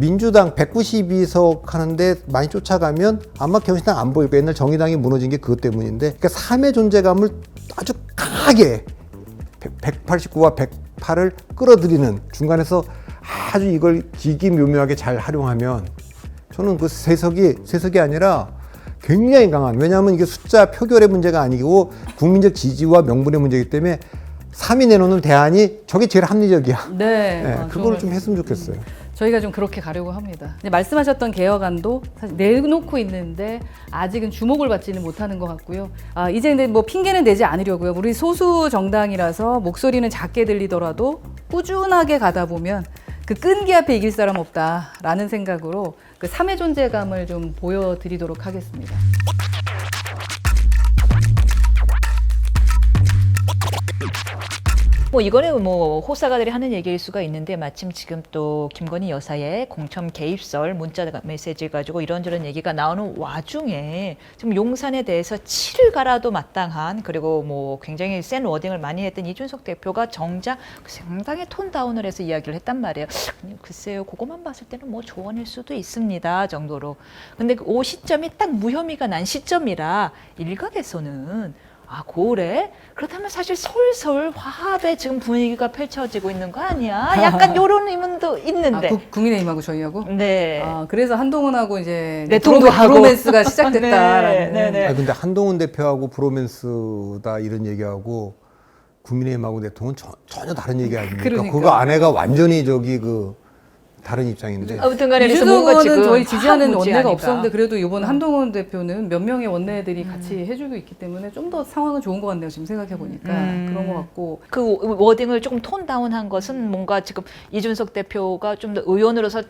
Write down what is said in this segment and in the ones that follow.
민주당 192석 하는데 많이 쫓아가면 아마 경신당 안 보일 거예요. 옛날 정의당이 무너진 게 그것 때문인데 그러니까 3의 존재감을 아주 강하게 189와 108을 끌어들이는 중간에서 아주 이걸 기기묘묘하게 잘 활용하면 저는 그 세석이 세석이 아니라 굉장히 강한 왜냐하면 이게 숫자 표결의 문제가 아니고 국민적 지지와 명분의 문제이기 때문에 3이 내놓는 대안이 저게 제일 합리적이야. 네. 네, 아, 그거를 정말 좀 했으면 좋겠어요. 저희가 좀 그렇게 가려고 합니다. 말씀하셨던 개혁안도 사실 내놓고 있는데 아직은 주목을 받지는 못하는 것 같고요. 아, 이제 근데 뭐 핑계는 대지 않으려고요. 우리 소수 정당이라서 목소리는 작게 들리더라도 꾸준하게 가다 보면 그 끈기 앞에 이길 사람 없다라는 생각으로 그 3의 존재감을 좀 보여드리도록 하겠습니다. 뭐 이거는 뭐 호사가들이 하는 얘기일 수가 있는데 마침 지금 또 김건희 여사의 공천 개입설 문자 메시지 가지고 이런저런 얘기가 나오는 와중에 지금 용산에 대해서 치를 가라도 마땅한 그리고 뭐 굉장히 센 워딩을 많이 했던 이준석 대표가 정작 상당히 톤 다운을 해서 이야기를 했단 말이에요. 글쎄요, 그것만 봤을 때는 뭐 조언일 수도 있습니다 정도로. 근데 그 시점이 딱 무혐의가 난 시점이라 일각에서는 아, 고래? 그렇다면 사실 솔솔 화합의 지금 분위기가 펼쳐지고 있는 거 아니야? 약간 요런 의문도 아, 있는데. 국- 국민의힘하고 저희하고. 네. 아, 그래서 한동훈하고 이제 내통도 브로맨- 하고. 브로맨스가 시작됐다라는. 네, 네, 네. 아 근데 한동훈 대표하고 브로맨스다 이런 얘기하고 국민의힘하고 대통령은 전- 전혀 다른 얘기 아닙니까? 그러니까. 그거 아내가 완전히 저기 그 다른 입장인데. 아무튼 간에 그래서 뭔가 지금 저희 지지하는 원내가. 없었는데 그래도 이번 음. 한동훈 대표는 몇 명의 원내들이 같이 해주고 있기 때문에 좀 더 상황은 좋은 것 같네요. 지금 생각해 보니까 음. 그런 것 같고 그 워딩을 조금 톤 다운한 것은 뭔가 지금 이준석 대표가 좀 더 의원으로서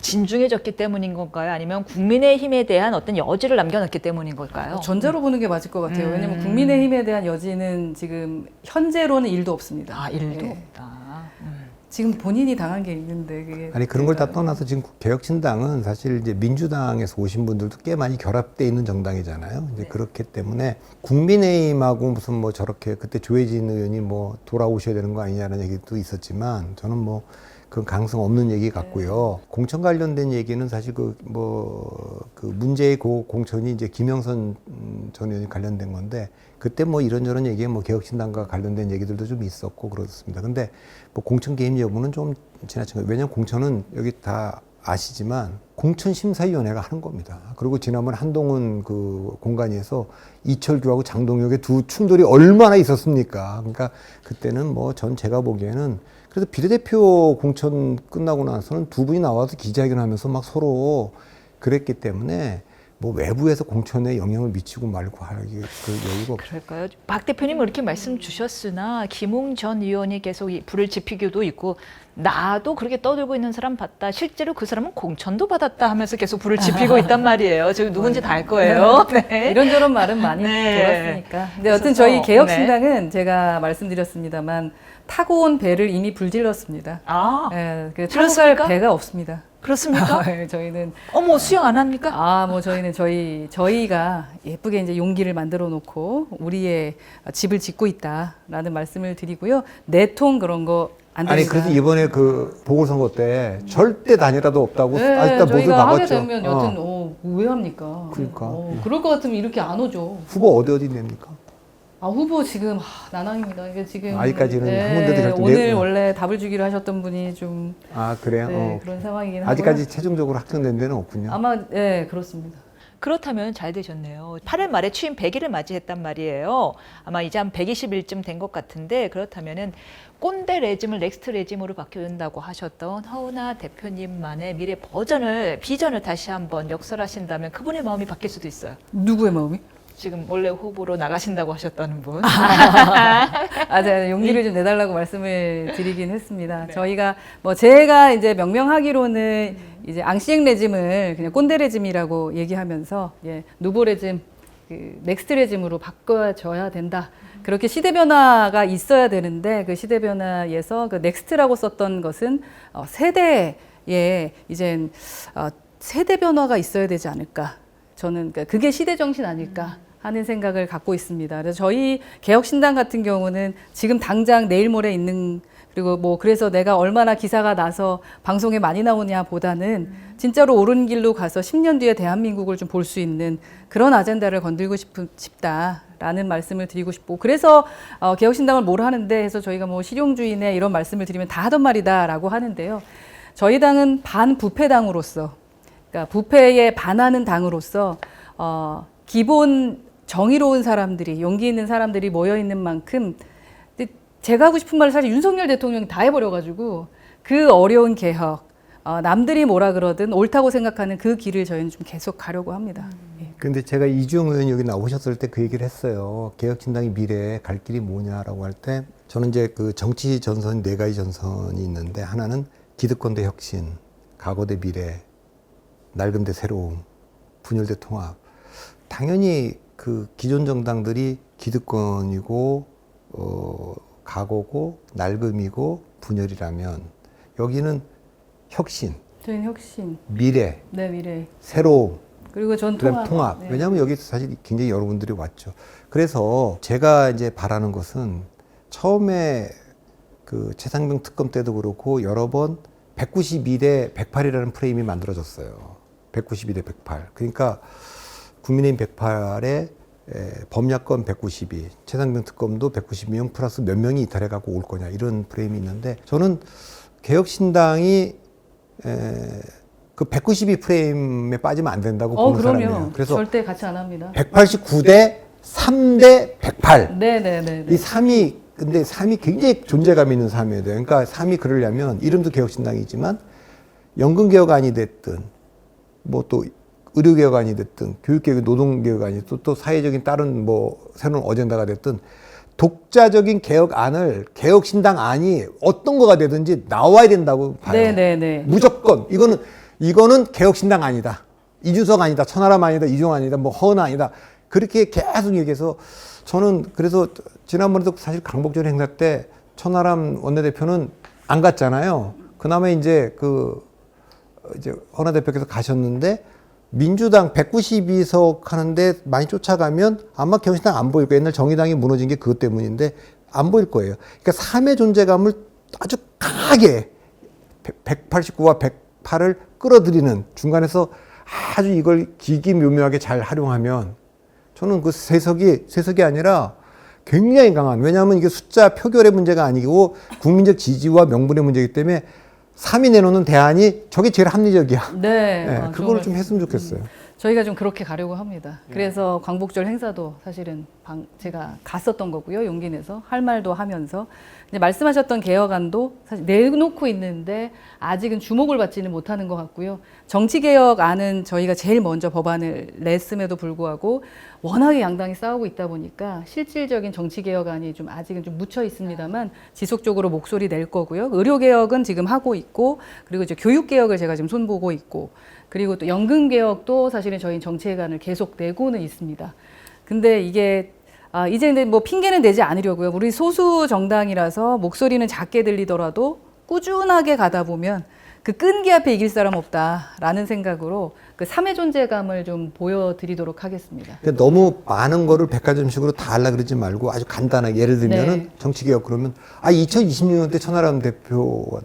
진중해졌기 때문인 건가요? 아니면 국민의힘에 대한 어떤 여지를 남겨놨기 때문인 걸까요? 전제로 보는 게 맞을 것 같아요. 음. 왜냐하면 국민의힘에 대한 여지는 지금 현재로는 일도 없습니다. 아 일도 예. 없다. 음. 지금 본인이 당한 게 있는데 그게 아니 그런 걸 다 떠나서 지금 개혁신당은 사실 이제 민주당에서 오신 분들도 꽤 많이 결합돼 있는 정당이잖아요. 이제 네. 그렇기 때문에 국민의힘하고 무슨 뭐 저렇게 그때 조혜진 의원이 뭐 돌아오셔야 되는 거 아니냐는 얘기도 있었지만 저는 뭐 그건 가능성 없는 얘기 같고요. 공천 관련된 얘기는 사실 그 뭐 그 문제의 고 공천이 이제 김영선 음, 전 의원이 관련된 건데 그때 뭐 이런저런 얘기에 뭐 개혁신당과 관련된 얘기들도 좀 있었고 그렇습니다. 근데 뭐 공천 개입 여부는 좀 지나친 거예요. 왜냐하면 공천은 여기 다 아시지만 공천심사위원회가 하는 겁니다. 그리고 지난번 한동훈 그 공간에서 이철규하고 장동혁의 두 충돌이 얼마나 있었습니까? 그러니까 그때는 뭐 전 제가 보기에는 그래서 비례대표 공천 끝나고 나서는 두 분이 나와서 기자회견하면서 막 서로 그랬기 때문에 뭐 외부에서 공천에 영향을 미치고 말고 할그 여유가 없어요. 그럴까요? 박 대표님은 이렇게 말씀 주셨으나 김웅 전 의원이 계속 이 불을 지피기도 있고 나도 그렇게 떠들고 있는 사람 봤다. 실제로 그 사람은 공천도 받았다 하면서 계속 불을 지피고 있단 말이에요. 지금 누군지 다 알 거예요. 네. 이런저런 말은 많이 네. 돌았으니까. 근데 여튼 저희 네. 개혁신당은 제가 말씀드렸습니다만 타고 온 배를 이미 불질렀습니다. 아 예, 그 타고 질렀습니까? 갈 배가 없습니다. 그렇습니까? 예, 저희는 어머 수영 안 합니까? 아, 뭐 저희는 저희 저희가 예쁘게 이제 용기를 만들어 놓고 우리의 집을 짓고 있다라는 말씀을 드리고요. 내통 그런 거 안 됩니다. 아니 그래서 이번에 그 보궐선거 때 절대 단일화도 없다고 네, 아직도 못을 저희가 하게. 되면 어. 여튼 어, 왜 합니까? 그러니까. 어, 그럴 것 같으면 이렇게 안 오죠. 후보 어디 어디 냅니까? 아 후보 지금 하, 난항입니다. 이게 지금 아직까지는 한 군데도 결정- 오늘 네. 원래 답을 주기로 하셨던 분이 좀 아 그래요? 네, 어. 그런 상황이긴. 아직까지 최종적으로 확정된 데는 없군요. 아마 네 그렇습니다. 그렇다면 잘 되셨네요. 8월 말에 취임 100일을 맞이했단 말이에요. 아마 이제 한 120일쯤 된 것 같은데 그렇다면은 꼰대 레짐을 넥스트 레짐으로 바뀌어준다고 하셨던 허은하 대표님만의 미래 버전을 비전을 다시 한번 역설하신다면 그분의 마음이 바뀔 수도 있어요. 누구의 마음이? 지금 원래 후보로 나가신다고 하셨다는 분. 아, 제가 용기를 좀 내달라고 말씀을 드리긴 했습니다. 저희가 뭐 제가 이제 명명하기로는 이제 앙시행 레짐을 그냥 꼰대 레짐이라고 얘기하면서 예, 누보 레짐, 그 넥스트 레짐으로 바꿔줘야 된다. 그렇게 시대 변화가 있어야 되는데 그 시대 변화에서 그 넥스트라고 썼던 것은 어, 세대에 이젠 어, 세대 변화가 있어야 되지 않을까. 저는 그러니까 그게 시대 정신 아닐까 하는 생각을 갖고 있습니다. 그래서 저희 개혁신당 같은 경우는 지금 당장 내일 모레 있는 그리고 뭐 그래서 내가 얼마나 기사가 나서 방송에 많이 나오냐 보다는 진짜로 옳은 길로 가서 10년 뒤에 대한민국을 좀 볼 수 있는 그런 아젠다를 건들고 싶은, 싶다라는 말씀을 드리고 싶고 그래서 어, 개혁신당을 뭘 하는데 해서 저희가 뭐 실용주의네 이런 말씀을 드리면 다 하던 말이다라고 하는데요. 저희 당은 반부패당으로서 그러니까 부패에 반하는 당으로서 어, 기본 정의로운 사람들이 용기 있는 사람들이 모여 있는 만큼 근데 제가 하고 싶은 말을 사실 윤석열 대통령이 다 해버려가지고 그 어려운 개혁 어, 남들이 뭐라 그러든 옳다고 생각하는 그 길을 저희는 좀 계속 가려고 합니다. 예. 근데 제가 이주영 의원이 여기 나오셨을 때 그 얘기를 했어요. 개혁신당의 미래에 갈 길이 뭐냐라고 할 때 저는 이제 그 정치 전선 네 가지 전선이 있는데 하나는 기득권 대 혁신, 과거 대 미래, 낡은 대 새로움, 분열 대 통합. 당연히 그 기존 정당들이 기득권이고 어 과거고 낡음이고 분열이라면 여기는 혁신, 저희는 혁신, 미래, 네 미래 새로움, 그리고 전 그다음 통합. 통합. 네. 왜냐하면 여기 사실 굉장히 여러분들이 왔죠. 그래서 제가 이제 바라는 것은 처음에 그 최상병 특검 때도 그렇고 여러 번 192대 108이라는 프레임이 만들어졌어요. 192대 108. 그러니까 국민의힘 108에 에, 범야권 192, 최상병 특검도 192명 플러스 몇 명이 이탈해 갖고 올 거냐 이런 프레임이 있는데 저는 개혁신당이 에, 그 192 프레임에 빠지면 안 된다고 어 보는 그럼요. 사람이에요. 그래서 절대 같이 안 합니다. 189대 3대 108. 네 네 네. 이 3이 근데 3이 굉장히 존재감 있는 3이어야 돼요. 그러니까 3이 그러려면 이름도 개혁신당이지만 연금개혁안이 됐든 뭐 또 의료개혁안이 됐든 교육개혁, 노동개혁안이 또, 또 사회적인 다른 뭐 새로운 어젠다가 됐든 독자적인 개혁안을 개혁신당 안이 어떤 거가 되든지 나와야 된다고 봐요. 네네네. 무조건 이거는 이거는 개혁신당 아니다. 이준석 아니다. 천하람 아니다. 이종 아니다. 뭐 허은 아니다. 그렇게 계속 얘기해서 저는 그래서 지난번에도 사실 강복절 행사 때 천하람 원내대표는 안 갔잖아요. 그나마 이제 그 이제 허나 대표께서 가셨는데 민주당 192석 하는데 많이 쫓아가면 아마 개혁신당 안 보일 거예요. 옛날 정의당이 무너진 게 그것 때문인데 안 보일 거예요. 그러니까 3의 존재감을 아주 강하게 189와 108을 끌어들이는 중간에서 아주 이걸 기기묘묘하게 잘 활용하면 저는 그 세석이 세석이 아니라 굉장히 강한 왜냐하면 이게 숫자 표결의 문제가 아니고 국민적 지지와 명분의 문제이기 때문에 3이 내놓는 대안이 저게 제일 합리적이야. 네. 네, 어, 그걸 정말 좀 했으면 좋겠어요. 저희가 좀 그렇게 가려고 합니다. 그래서 광복절 행사도 사실은 방, 제가 갔었던 거고요. 용기 내서 할 말도 하면서 이제 말씀하셨던 개혁안도 사실 내놓고 있는데 아직은 주목을 받지는 못하는 것 같고요. 정치 개혁안은 저희가 제일 먼저 법안을 냈음에도 불구하고 워낙에 양당이 싸우고 있다 보니까 실질적인 정치 개혁안이 좀 아직은 좀 묻혀 있습니다만 지속적으로 목소리 낼 거고요. 의료 개혁은 지금 하고 있고 그리고 이제 교육 개혁을 제가 지금 손보고 있고 그리고 또 연금 개혁도 사실은 저희 정치회관을 계속 내고는 있습니다. 근데 이게 아, 이제 근데 뭐 핑계는 대지 않으려고요. 우리 소수 정당이라서 목소리는 작게 들리더라도 꾸준하게 가다 보면 그 끈기 앞에 이길 사람 없다라는 생각으로 그 삼의 존재감을 좀 보여드리도록 하겠습니다. 그러니까 너무 많은 거를 백화점식으로 다 하려 그러지 말고 아주 간단하게 예를 들면은 네. 정치개혁 그러면 아 2026년 때 천하람 대표가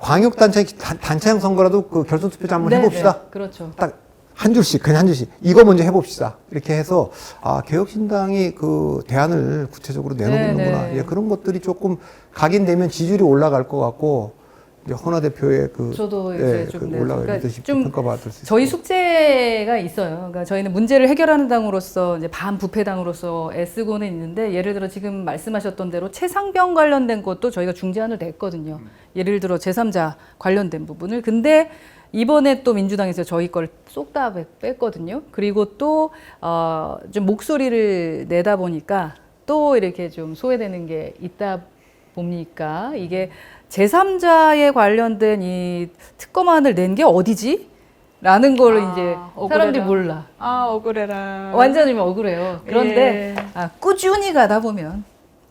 광역단체 단- 단체장 선거라도 그 결선 투표 좀 한번 네, 해봅시다. 네, 그렇죠. 딱 한 줄씩 그냥 한 줄씩 이거 먼저 해봅시다 이렇게 해서 아 개혁신당이 그 대안을 구체적으로 내놓는구나 네, 네. 예, 그런 것들이 조금 각인되면 지지율이 올라갈 것 같고 허나 대표의 그 저도 예, 이제 좀그 네, 올라갈 그러니까 좀 평가받을 수 저희 있어요. 숙제가 있어요. 그러니까 저희는 문제를 해결하는 당으로서 이제 반부패 당으로서 애쓰고는 있는데 예를 들어 지금 말씀하셨던 대로 최상병 관련된 것도 저희가 중재안을 냈거든요. 예를 들어 제3자 관련된 부분을 근데 이번에 또 민주당에서 저희 걸 쏙 다 뺐거든요. 그리고 또 어, 좀 목소리를 내다 보니까 또 이렇게 좀 소외되는 게 있다 보니까 이게 제3자에 관련된 이 특검안을 낸 게 어디지? 라는 거를 아, 이제 억울해라. 사람들이 몰라. 아 억울해라. 완전히 억울해요. 그런데 예. 아, 꾸준히 가다 보면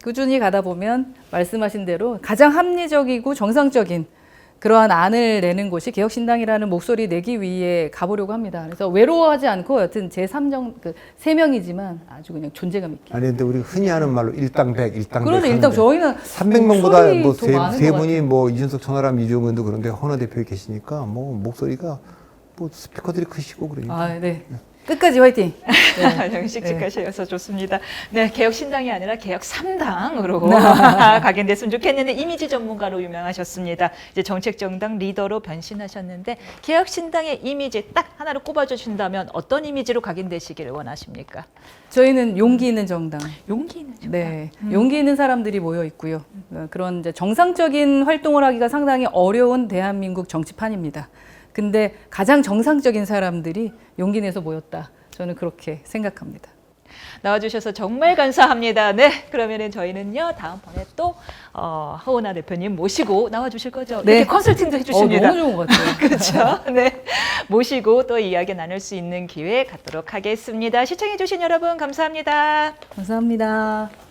꾸준히 가다 보면 말씀하신 대로 가장 합리적이고 정상적인 그러한 안을 내는 곳이 개혁신당이라는 목소리 내기 위해 가보려고 합니다. 그래서 외로워하지 않고 여튼 제3정 그세 명이지만 아주 그냥 존재감 있게. 아니 근데 우리 흔히 하는 말로 일당백, 일당백. 그러면 일단 저희는 300명보다 목소리 뭐더세 많은 세것 분이. 뭐 이준석, 천하람, 이종근도 그런데 헌어 대표 계시니까 뭐 목소리가 뭐 스피커들이 크시고 그러니까. 아, 네. 끝까지 화이팅. 네. 씩씩하셔서 좋습니다. 네, 개혁 신당이 아니라 개혁 3당으로 각인됐으면 좋겠는데 이미지 전문가로 유명하셨습니다. 이제 정책 정당 리더로 변신하셨는데 개혁 신당의 이미지 딱 하나로 꼽아 주신다면 어떤 이미지로 각인되시기를 원하십니까? 저희는 용기 있는 정당. 용기 있는 정당. 네, 용기 있는 사람들이 모여 있고요. 어, 그런 정상적인 활동을 하기가 상당히 어려운 대한민국 정치판입니다. 근데 가장 정상적인 사람들이 용기 내서 모였다. 저는 그렇게 생각합니다. 나와주셔서 정말 감사합니다. 네, 그러면은 저희는요 다음번에 또 어, 하오나 대표님 모시고 나와주실 거죠? 네. 컨설팅도 어, 해주십니다. 너무 좋은 것 같아요. 그렇죠. 네. 모시고 또 이야기 나눌 수 있는 기회 갖도록 하겠습니다. 시청해주신 여러분 감사합니다. 감사합니다.